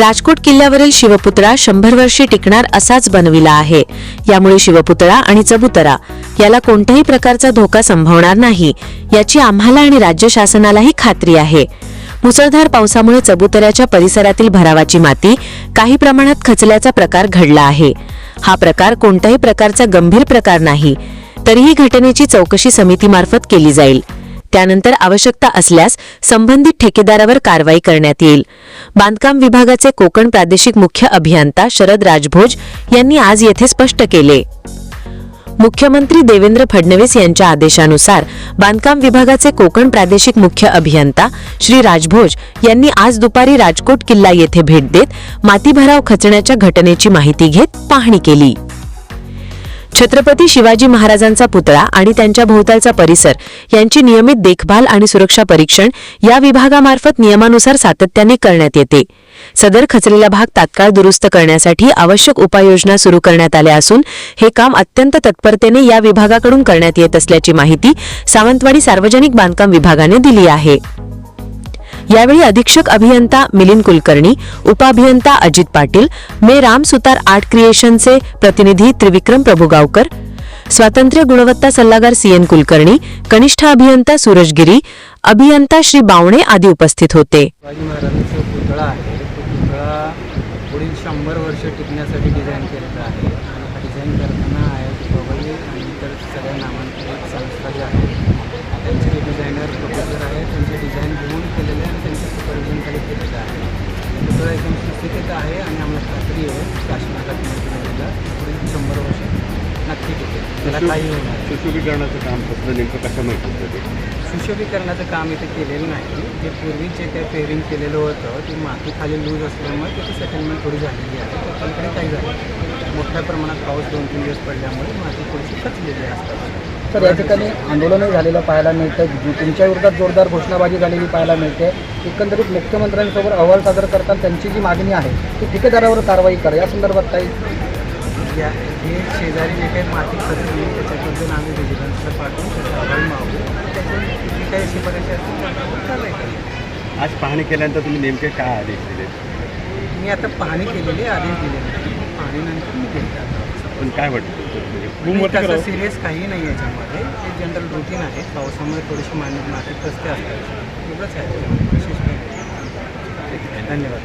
राजकोट किल्ल्यावरील शिवपुतळा शंभर वर्षे टिकणार असाच बनविला आहे. यामुळे शिवपुतळा आणि चबुतरा याला कोणत्याही प्रकारचा धोका संभवणार नाही याची आम्हाला आणि राज्य शासनालाही खात्री आहे. मुसळधार पावसामुळे चबुतऱ्याच्या परिसरातील भरावाची माती काही प्रमाणात खचल्याचा प्रकार घडला आहे. हा प्रकार कोणत्याही प्रकारचा गंभीर प्रकार नाही. तरीही घटनेची चौकशी समितीमार्फत केली जाईल. त्यानंतर आवश्यकता असल्यास संबंधित ठेकेदारावर कारवाई करण्यात येईल. बांधकाम विभागाचे कोकण प्रादेशिक मुख्य अभियंता शरद राजभोज यांनी आज येथे स्पष्ट केले. मुख्यमंत्री देवेंद्र फडणवीस यांच्या आदेशानुसार बांधकाम विभागाचे कोकण प्रादेशिक मुख्य अभियंता श्री राजभोज यांनी आज दुपारी राजकोट किल्ला येथे भेट देत मातीभराव खचण्याच्या घटनेची माहिती घेत पाहणी केली. छत्रपती शिवाजी महाराजांचा पुतळा आणि त्यांच्या भोवतालचा परिसर यांची नियमित देखभाल आणि सुरक्षा परीक्षण या विभागामार्फत नियमानुसार सातत्याने करण्यात येते. सदर खचलेला भाग तात्काळ दुरुस्त करण्यासाठी आवश्यक उपाययोजना सुरू करण्यात आल्या असून हे काम अत्यंत तत्परतेने या विभागाकडून करण्यात येत असल्याची माहिती सावंतवाडी सार्वजनिक बांधकाम विभागाने दिली आहे. यावेळी अधीक्षक अभियंता मिलिंद कुलकर्णी उपअभियंता अजित पाटील मे राम सुतार आर्ट क्रिएशनचे प्रतिनिधी त्रिविक्रम प्रभुगावकर स्वातंत्र्य गुणवत्ता सल्लागार सी एन कुलकर्णी कनिष्ठ अभियंता सूरज गिरी अभियंता श्री बावणे आदी उपस्थित होते. पुढील शंभर वर्ष टिकण्यासाठी डिझाईन केलेलं आहे. आणि हा डिझाईन करताना आय आय टी बघली आणि इतर सगळ्या नामांकित संस्था ज्या आहेत त्यांचे डिझायनर प्रोफेसर आहेत त्यांचे डिझाईन घेऊन केलेले आणि त्यांच्या सुपरविजनखाली केलेलं आहे. पुतळा एकदम सुस्थितीत आहे आणि आम्हाला खात्री आहे दिलेला पुढील शंभर वर्ष नक्की टिकेल त्याला काही होणार. सुशोभीकरणाचं काम कसलं नेमकं कशामुळे होतं ते सुशोभीकरणाचं काम इथे केलेलं नाही. जे पूर्वी जे काही पेरिंग केलेलं होतं ती माती खाली लूज असल्यामुळे त्याची सेटलमेंट थोडी झालेली आहे. तर काही झालं. मोठ्या प्रमाणात पाऊस दोन तीन दिवस पडल्यामुळे माती थोडीशी खचलेली असतात तर या ठिकाणी आंदोलनही झालेलं पाहायला मिळतं जी- तुमच्या विरोधात जोरदार घोषणाबाजी झालेली पाहायला मिळते. एकंदरीत मुख्यमंत्र्यांसमोर अहवाल सादर करताना त्यांची जी मागणी आहे ती ठेकेदारावर कारवाई करा. या संदर्भात काही या हे शेजारी जे काही माती खचली त्याच्याबद्दल आम्ही व्हिजिलन्सला पाठवून त्याचा अहवाल मागू जे काही शिफारशी असतील कारवाई करू. आज पाहणी केल्यानंतर तुम्ही नेमके काय आदेश दिले? मी आता पाहणी केलेली आहे, आदेश आहे. पाहणीनंतर मी आता. पण काय वाटतं? म्हणजे सिरियस काही नाही याच्यामध्ये. हे जनरल रुटीन आहे. पावसामुळे थोडीशी माती माती खचते असतात. एवढंच आहे. विशेष. धन्यवाद.